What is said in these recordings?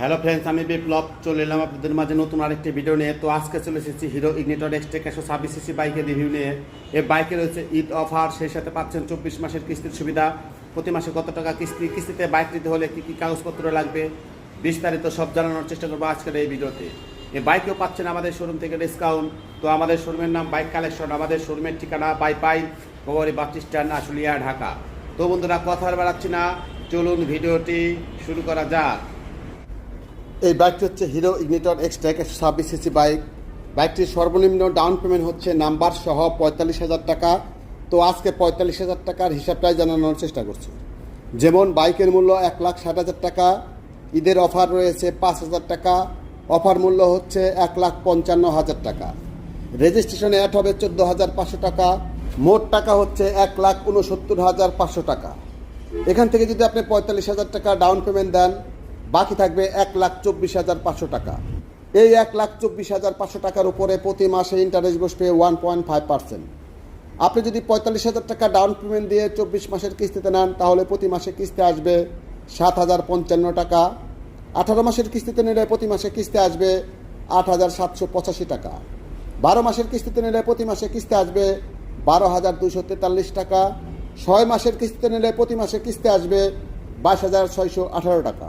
Hello friends আমি বিপ্লব, চলে এলাম আপনাদের মাঝে নতুন আরেকটি ভিডিও নিয়ে। তো আজকে চলে এসেছি হিরো ইগনিটর এক্সটেক একশো ছাব্বিশ সিসি বাইকের রিভিউ নিয়ে। এই বাইকে রয়েছে ঈদ অফার সেই সাথে পাচ্ছেন চব্বিশ মাসের কিস্তির সুবিধা। প্রতি মাসে কত টাকা কিস্তি, কিস্তিতে বাইক নিতে হলে কী কী কাগজপত্র লাগবে? বিস্তারিত সব জানানোর চেষ্টা করব আজকের এই ভিডিওতে এই বাইকেও পাচ্ছেন আমাদের শোরুম থেকে ডিসকাউন্ট তো আমাদের শোরুমের নাম বাইক কালেকশন আমাদের শোরুমের ঠিকানা বাই পাই গোবরি বাস স্ট্যান্ড, আশুলিয়া, ঢাকা। তো বন্ধুরা, কথা আর বাড়াচ্ছি না। চলুন ভিডিওটি শুরু করা যাক। এই বাইকটি হচ্ছে হিরো ইগনিটর এক্সট্রাক একশো ছাব্বিশ সিসি বাইক। বাইকটির সর্বনিম্ন ডাউন পেমেন্ট হচ্ছে নাম্বার সহ পঁয়তাল্লিশ হাজার টাকা। তো আজকে পঁয়তাল্লিশ হাজার টাকার হিসাবটাই জানানোর চেষ্টা করছি। যেমন বাইকের মূল্য এক লাখ ষাট হাজার টাকা, ঈদের অফার রয়েছে পাঁচ হাজার টাকা, অফার মূল্য হচ্ছে এক লাখ পঞ্চান্ন হাজার টাকা। রেজিস্ট্রেশনে অ্যাড হবে চোদ্দ হাজার পাঁচশো টাকা, মোট টাকা হচ্ছে এক লাখ উনসত্তর হাজার পাঁচশো টাকা। এখান থেকে যদি আপনি পঁয়তাল্লিশ হাজার টাকা ডাউন পেমেন্ট দেন বাকি থাকবে এক লাখ চব্বিশ হাজার পাঁচশো টাকা। এই এক লাখ চব্বিশ হাজার পাঁচশো টাকার উপরে প্রতি মাসে ইন্টারেস্ট বসবে ওয়ান পয়েন্ট ফাইভ পার্সেন্ট আপনি যদি পঁয়তাল্লিশ হাজার টাকা ডাউন পেমেন্ট দিয়ে চব্বিশ মাসের কিস্তিতে নেন, তাহলে প্রতি মাসে কিস্তি আসবে সাত হাজার পঞ্চান্ন টাকা। আঠারো মাসের কিস্তিতে নিলে প্রতি মাসে কিস্তি আসবে আট হাজার সাতশো পঁচাশি টাকা। বারো মাসের কিস্তিতে নিলে প্রতি মাসে কিস্তি আসবে বারো হাজার দুশো তেতাল্লিশ টাকা। ছয় মাসের কিস্তিতে নিলে প্রতি মাসে কিস্তি আসবে বাইশ হাজার ছয়শো আঠারো টাকা।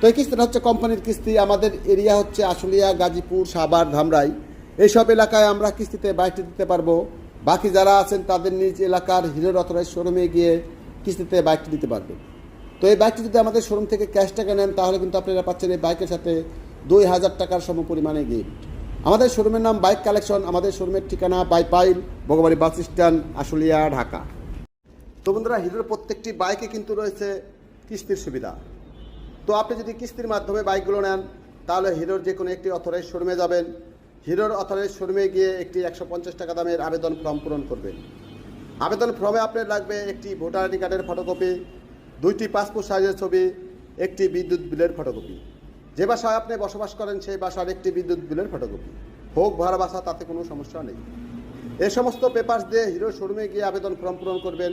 তো এই কিস্তিটা হচ্ছে কোম্পানির কিস্তি, আমাদের এরিয়া হচ্ছে আশুলিয়া, গাজীপুর, সাভার, ধামরাই। এইসব এলাকায় আমরা কিস্তিতে বাইকটি দিতে পারব। বাকি যারা আছেন, তাদের নিজ এলাকার হিরোর অথরাইজ শোরুমে গিয়ে কিস্তিতে বাইকটি দিতে পারবেন তো এই বাইকটি যদি আমাদের শোরুম থেকে ক্যাশ টাকা নেন, তাহলে কিন্তু আপনারা পাচ্ছেন এই বাইকের সাথে দুই হাজার টাকার সম পরিমাণে গিফট আমাদের শোরুমের নাম বাইক কালেকশন, আমাদের শোরুমের ঠিকানা বাই পাইল, ভগবাড়ি বাস স্ট্যান্ড, আশুলিয়া, ঢাকা। তো বন্ধুরা, হিরোর প্রত্যেকটি বাইকে কিন্তু রয়েছে কিস্তির সুবিধা। তো আপনি যদি কিস্তির মাধ্যমে বাইকগুলো নেন, তাহলে হিরোর যে কোনো একটি অথরাইজ শোরুমে যাবেন। হিরোর অথরাইজ শোরুমে গিয়ে একটি একশো পঞ্চাশ টাকা দামের আবেদন ফর্ম পূরণ করবেন। আবেদন ফর্মে আপনার লাগবে একটি ভোটার আইডি কার্ডের ফটোকপি, দুইটি পাসপোর্ট সাইজের ছবি, একটি বিদ্যুৎ বিলের ফটোকপি। যে বাসায় আপনি বসবাস করেন, সেই বাসার একটি বিদ্যুৎ বিলের ফটোকপি। হোক ভাড়া বাসা, তাতে কোনো সমস্যা নেই। এ সমস্ত পেপার্স দিয়ে হিরো শোরুমে গিয়ে আবেদন ফর্ম পূরণ করবেন।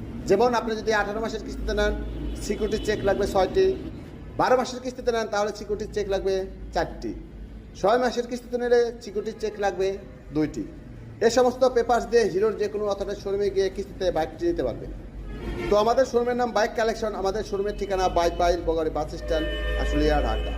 যেমন আপনি যদি আঠারো মাসের কিস্তিতে নেন সিকিউরিটি চেক লাগবে ছয়টি। বারো মাসের কিস্তিতে নেন, তাহলে সিকিউরিটি চেক লাগবে চারটি। ছয় মাসের কিস্তিতে নিলে সিকিউরিটি চেক লাগবে দুইটি। এ সমস্ত পেপার্স দিয়ে হিরোর যে কোনো অথবা শোরুমে গিয়ে কিস্তিতে বাইকটি নিতে পারবে। তো আমাদের শোরুমের নাম বাইক কালেকশন, আমাদের শোরুমের ঠিকানা বাইক বাইল বগারি বাস স্ট্যান্ড, আশুলিয়া, ঢাকা।